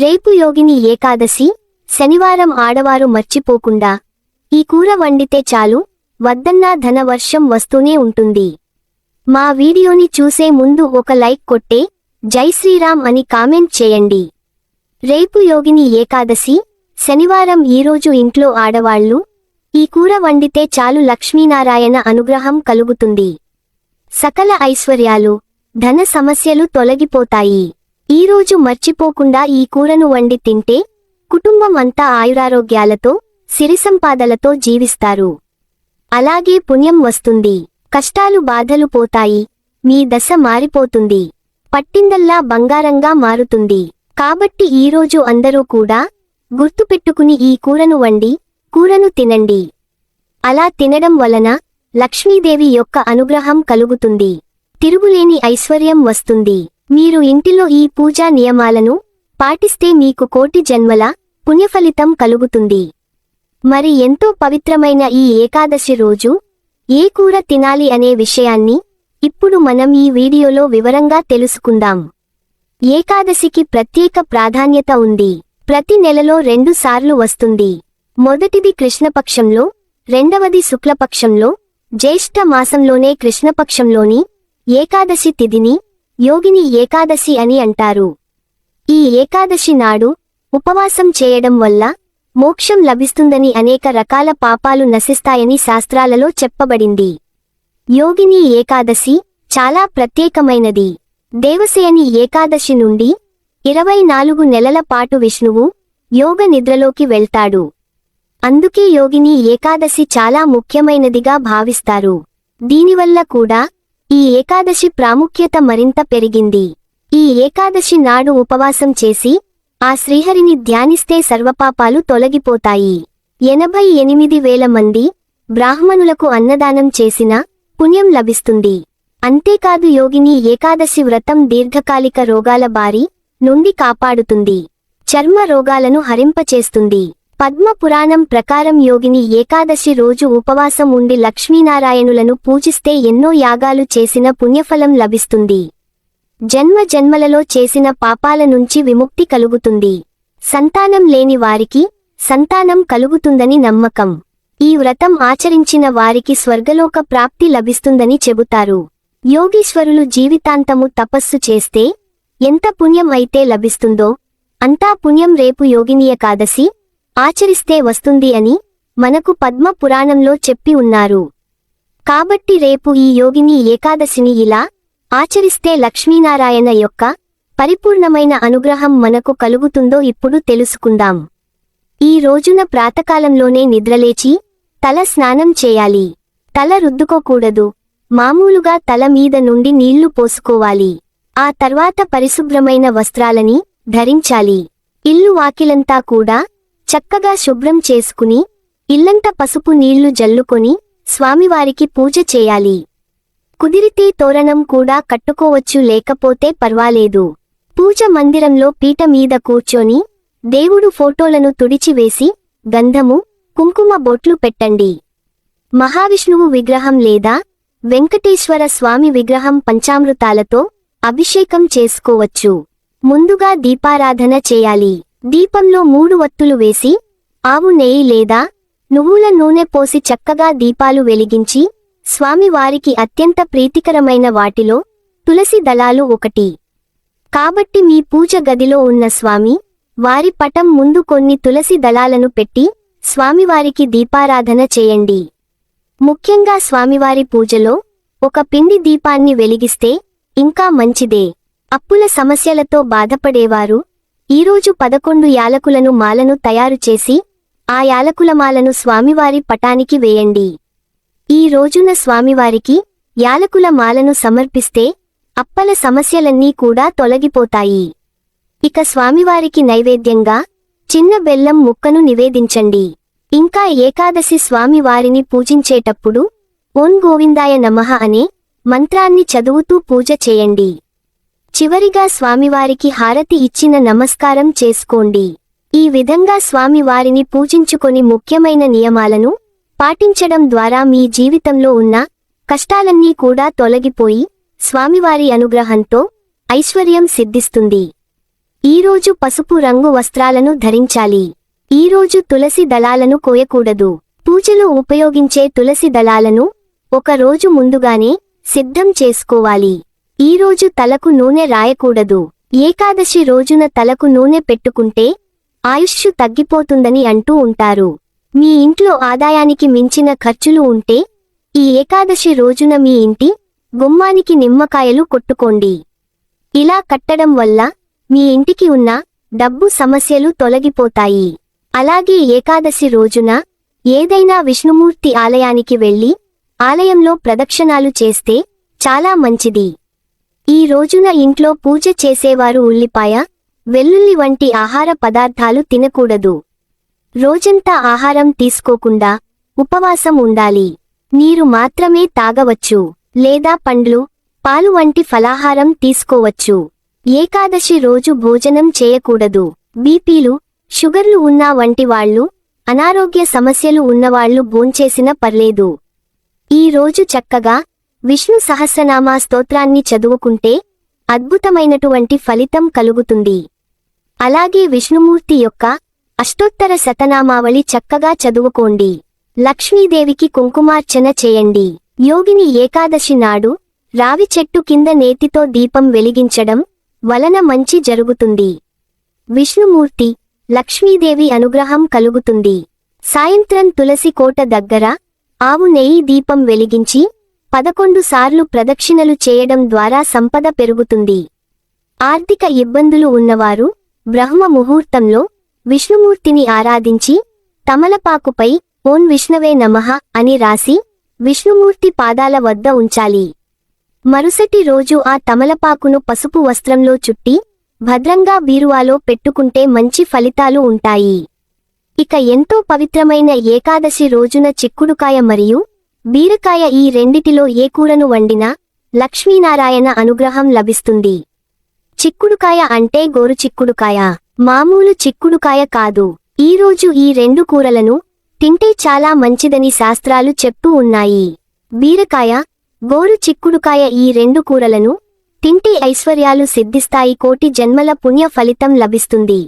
రేపు యోగిని ఏకాదశి శనివారం ఆడవారు మర్చిపోకుండా ఈ కూర వండితే చాలు వద్దన్నా ధనవర్షం వస్తూనే ఉంటుంది. మా వీడియోని చూసే ముందు ఒక లైక్ కొట్టే జై శ్రీరామ్ అని కామెంట్ చేయండి. రేపు యోగిని ఏకాదశి శనివారం ఈరోజు ఇంట్లో ఆడవాళ్ళు ఈ కూర వండితే చాలు లక్ష్మీనారాయణ అనుగ్రహం కలుగుతుంది. సకల ఐశ్వర్యాలు ధన సమస్యలు తొలగిపోతాయి. ఈరోజు మర్చిపోకుండా ఈ కూరను వండి తింటే కుటుంబం అంతా ఆయురారోగ్యాలతో సిరిసంపాదలతో జీవిస్తారు. అలాగే పుణ్యం వస్తుంది. కష్టాలు బాధలు పోతాయి. మీ దశ మారిపోతుంది. పట్టిందల్లా బంగారంగా మారుతుంది. కాబట్టి ఈరోజు అందరూ కూడా గుర్తుపెట్టుకుని ఈ కూరను వండి కూరను తినండి. అలా తినడం వలన లక్ష్మీదేవి యొక్క అనుగ్రహం కలుగుతుంది. తిరుగులేని ఐశ్వర్యం వస్తుంది. మీరు ఇంటిలో ఈ పూజా నియమాలను పాటిస్తే మీకు కోటి జన్మల పుణ్యఫలితం కలుగుతుంది. మరి ఎంతో పవిత్రమైన ఈ ఏకాదశి రోజు ఏ కూర తినాలి అనే విషయాన్ని ఇప్పుడు మనం ఈ వీడియోలో వివరంగా తెలుసుకుందాం. ఏకాదశికి ప్రత్యేక ప్రాధాన్యత ఉంది. ప్రతి నెలలో రెండు సార్లు వస్తుంది. మొదటిది కృష్ణపక్షంలో రెండవది శుక్లపక్షంలో జ్యేష్ఠ మాసంలోనే కృష్ణపక్షంలోని ఏకాదశి తిథిని యోగిని ఏకాదశి అని అంటారు. ఈ ఏకాదశి నాడు ఉపవాసం చేయడం వల్ల మోక్షం లభిస్తుందని అనేక రకాల పాపాలు నశిస్తాయని శాస్త్రాలలో చెప్పబడింది. యోగిని ఏకాదశి చాలా ప్రత్యేకమైనది. దేవసేని ఏకాదశి నుండి ఇరవై నాలుగు నెలల పాటు విష్ణువు యోగ నిద్రలోకి వెళ్తాడు. అందుకే యోగిని ఏకాదశి చాలా ముఖ్యమైనదిగా భావిస్తారు. దీనివల్ల కూడా ఈ ఏకాదశి ప్రాముఖ్యత మరింత పెరిగింది. ఈ ఏకాదశి నాడు ఉపవాసం చేసి ఆ శ్రీహరిని ధ్యానిస్తే సర్వపాపాలు తొలగిపోతాయి. ఎనభై ఎనిమిది వేల మంది బ్రాహ్మణులకు అన్నదానం చేసిన పుణ్యం లభిస్తుంది. అంతేకాదు యోగిని ఏకాదశి వ్రతం దీర్ఘకాలిక రోగాల బారి నుండి కాపాడుతుంది. చర్మ రోగాలను హరింపచేస్తుంది. పద్మ పురాణం ప్రకారం యోగిని ఏకాదశి రోజు ఉపవాసం ఉండి లక్ష్మీనారాయణులను పూజిస్తే ఎన్నో యాగాలు చేసిన పుణ్యఫలం లభిస్తుంది. జన్మ జన్మలలో చేసిన పాపాల నుంచి విముక్తి కలుగుతుంది. సంతానం లేని వారికి సంతానం కలుగుతుందని నమ్మకం. ఈ వ్రతం ఆచరించిన వారికి స్వర్గలోక ప్రాప్తి లభిస్తుందని చెబుతారు. యోగీశ్వరులు జీవితాంతము తపస్సు చేస్తే ఎంత పుణ్యం అయితే లభిస్తుందో అంతా పుణ్యం రేపు యోగిని ఏకాదశి ఆచరిస్తే వస్తుంది అని మనకు పద్మ పురాణంలో చెప్పి ఉన్నారు. కాబట్టి రేపు ఈ యోగిని ఏకాదశిని ఇలా ఆచరిస్తే లక్ష్మీనారాయణ యొక్క పరిపూర్ణమైన అనుగ్రహం మనకు కలుగుతుందో ఇప్పుడు తెలుసుకుందాం. ఈ రోజున ప్రాతకాలంలోనే నిద్రలేచి తల స్నానం చేయాలి. తల రుద్దుకోకూడదు. మామూలుగా తల మీద నుండి నీళ్ళు పోసుకోవాలి. ఆ తర్వాత పరిశుభ్రమైన వస్త్రాలని ధరించాలి. ఇల్లు వాకిలంతా కూడా చక్కగా శుభ్రం చేసుకుని ఇల్లంతా పసుపు నీళ్ళు జల్లుకొని స్వామివారికి పూజ చేయాలి. కుదిరితే తోరణం కూడా కట్టుకోవచ్చు లేకపోతే పర్వాలేదు. పూజ మందిరంలో పీట మీద కూర్చొని దేవుడు ఫోటోలను తుడిచివేసి గంధము కుంకుమ బొట్లు పెట్టండి. మహావిష్ణువు విగ్రహం లేదా వెంకటేశ్వర స్వామి విగ్రహం పంచామృతాలతో అభిషేకం చేసుకోవచ్చు. ముందుగా దీపారాధన చేయాలి. దీపంలో మూడు వత్తులు వేసి ఆవు నెయ్యి లేదా నువ్వుల నూనె పోసి చక్కగా దీపాలు వెలిగించి స్వామివారికి అత్యంత ప్రీతికరమైన వాటిలో తులసి దళాలు ఒకటి. కాబట్టి మీ పూజ గదిలో ఉన్న స్వామి వారి పటం ముందు కొన్ని తులసి దళాలను పెట్టి స్వామివారికి దీపారాధన చేయండి. ముఖ్యంగా స్వామివారి పూజలో ఒక పిండి దీపాన్ని వెలిగిస్తే ఇంకా మంచిదే. అప్పుల సమస్యలతో బాధపడేవారు ఈరోజు పదకొండు యాలకులను మాలను తయారు చేసి ఆ యాలకుల మాలను స్వామివారి పటానికి వేయండి. ఈ రోజున స్వామివారికి యాలకుల మాలను సమర్పిస్తే అప్పల సమస్యలన్నీ కూడా తొలగిపోతాయి. ఇక స్వామివారికి నైవేద్యంగా చిన్న బెల్లం ముక్కను నివేదించండి. ఇంకా ఏకాదశి స్వామివారిని పూజించేటప్పుడు ఓం గోవిందాయ నమః అనే మంత్రాన్ని చదువుతూ పూజ చేయండి. చివరిగా స్వామివారికి హారతి ఇచ్చిన నమస్కారం చేసుకోండి. ఈ విధంగా స్వామివారిని పూజించుకొని ముఖ్యమైన నియమాలను పాటించడం ద్వారా మీ జీవితంలో ఉన్న కష్టాలన్నీ కూడా తొలగిపోయి స్వామివారి అనుగ్రహంతో ఐశ్వర్యం సిద్ధిస్తుంది. ఈరోజు పసుపు రంగు వస్త్రాలను ధరించాలి. ఈరోజు తులసి దళాలను కోయకూడదు. పూజలో ఉపయోగించే తులసి దళాలను ఒక రోజు ముందుగానే సిద్ధం చేసుకోవాలి. ఈరోజు తలకు నూనె రాయకూడదు. ఏకాదశి రోజున తలకు నూనె పెట్టుకుంటే ఆయుష్షు తగ్గిపోతుందని అంటూ ఉంటారు. మీ ఇంట్లో ఆదాయానికి మించిన ఖర్చులు ఉంటే ఈ ఏకాదశి రోజున మీ ఇంటి గుమ్మానికి నిమ్మకాయలు కొట్టుకోండి. ఇలా కట్టడం వల్ల మీ ఇంటికి ఉన్న డబ్బు సమస్యలు తొలగిపోతాయి. అలాగే ఏకాదశి రోజున ఏదైనా విష్ణుమూర్తి ఆలయానికి వెళ్ళి ఆలయంలో ప్రదక్షిణాలు చేస్తే చాలా మంచిది. ఈ రోజున ఇంట్లో పూజ చేసేవారు ఉల్లిపాయ వెల్లుల్లి వంటి ఆహార పదార్థాలు తినకూడదు. రోజంతా ఆహారం తీసుకోకుండా ఉపవాసం ఉండాలి. నీరు మాత్రమే తాగవచ్చు లేదా పండ్లు పాలు వంటి ఫలాహారం తీసుకోవచ్చు. ఏకాదశి రోజు భోజనం చేయకూడదు. బీపీలు షుగర్లు ఉన్నా వంటి వాళ్ళు అనారోగ్య సమస్యలు ఉన్నవాళ్ళు భోంచేసిన పర్లేదు. ఈ రోజు చక్కగా విష్ణు సహస్రనామా స్తోత్రాన్ని చదువుకుంటే అద్భుతమైనటువంటి ఫలితం కలుగుతుంది. అలాగే విష్ణుమూర్తి యొక్క అష్టోత్తర శతనామావళి చక్కగా చదువుకోండి. లక్ష్మీదేవికి కుంకుమార్చన చేయండి. యోగిని ఏకాదశి నాడు రావి చెట్టు కింద నేతితో దీపం వెలిగించడం వలన మంచి జరుగుతుంది. విష్ణుమూర్తి లక్ష్మీదేవి అనుగ్రహం కలుగుతుంది. సాయంత్రం తులసి కోట దగ్గర ఆవు నెయ్యి దీపం వెలిగించి పదకొండు సార్లు ప్రదక్షిణలు చేయడం ద్వారా సంపద పెరుగుతుంది. ఆర్థిక ఇబ్బందులు ఉన్నవారు బ్రహ్మ ముహూర్తంలో విష్ణుమూర్తిని ఆరాధించి తమలపాకుపై ఓం విష్ణవే నమః అని రాసి విష్ణుమూర్తి పాదాల వద్ద ఉంచాలి. మరుసటి రోజు ఆ తమలపాకును పసుపు వస్త్రంలో చుట్టి భద్రంగా బీరువాలో పెట్టుకుంటే మంచి ఫలితాలు ఉంటాయి. ఇక ఎంతో పవిత్రమైన ఏకాదశి రోజున చిక్కుడుకాయ మరియు బీరకాయ ఈ రెండిటిలో ఏ కూరను వండినా లక్ష్మీనారాయణ అనుగ్రహం లభిస్తుంది. చిక్కుడుకాయ అంటే గోరు చిక్కుడుకాయ. మామూలు చిక్కుడుకాయ కాదు. ఈరోజు ఈ రెండు కూరలను తింటే చాలా మంచిదని శాస్త్రాలు చెప్తూ ఉన్నాయి. బీరకాయ గోరు చిక్కుడుకాయ ఈ రెండు కూరలను తింటే ఐశ్వర్యాలు సిద్ధిస్తాయి కోటి జన్మల పుణ్య ఫలితం లభిస్తుంది.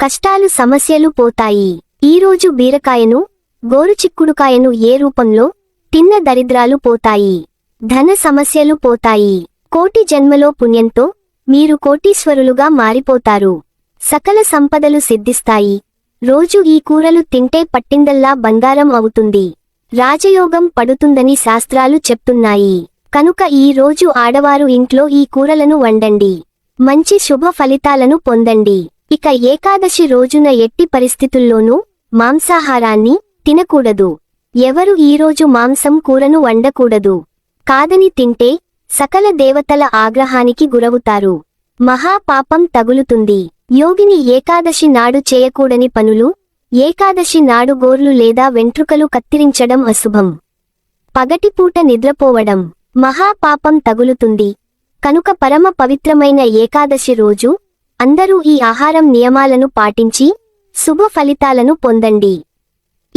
కష్టాలు సమస్యలు పోతాయి. ఈరోజు బీరకాయను గోరు చిక్కుడుకాయను ఏ రూపంలో తిన్న దరిద్రాలు పోతాయి ధన సమస్యలు పోతాయి. కోటి జన్మలో పుణ్యంతో మీరు కోటీశ్వరులుగా మారిపోతారు. సకల సంపదలు సిద్ధిస్తాయి. రోజు ఈ కూరలు తింటే పట్టిందల్లా బంగారం అవుతుంది. రాజయోగం పడుతుందని శాస్త్రాలు చెప్తున్నాయి. కనుక ఈ రోజు ఆడవారు ఇంట్లో ఈ కూరలను వండండి. మంచి శుభ ఫలితాలను పొందండి. ఇక ఏకాదశి రోజున ఎట్టి పరిస్థితుల్లోనూ మాంసాహారాన్ని తినకూడదు. ఎవరు ఈరోజు మాంసం కూరను వండకూడదు? కాదని తింటే సకల దేవతల ఆగ్రహానికి గురవుతారు. మహాపాపం తగులుతుంది. యోగిని ఏకాదశి నాడు చేయకూడని పనులు ఏకాదశి నాడు గోర్లు లేదా వెంట్రుకలు కత్తిరించడం అశుభం. పగటిపూట నిద్రపోవడం. మహాపాపం తగులుతుంది. కనుక పరమ పవిత్రమైన ఏకాదశి రోజు అందరూ ఈ ఆహారం నియమాలను పాటించి శుభ ఫలితాలను పొందండి.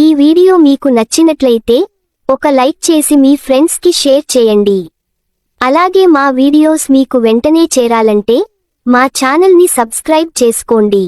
ఈ వీడియో మీకు నచ్చినట్లయితే ఒక లైక్ చేసి మీ ఫ్రెండ్స్కి షేర్ చేయండి. అలాగే మా వీడియోస్ మీకు వెంటనే చేరాలంటే మా ఛానల్ని సబ్స్క్రైబ్ చేసుకోండి.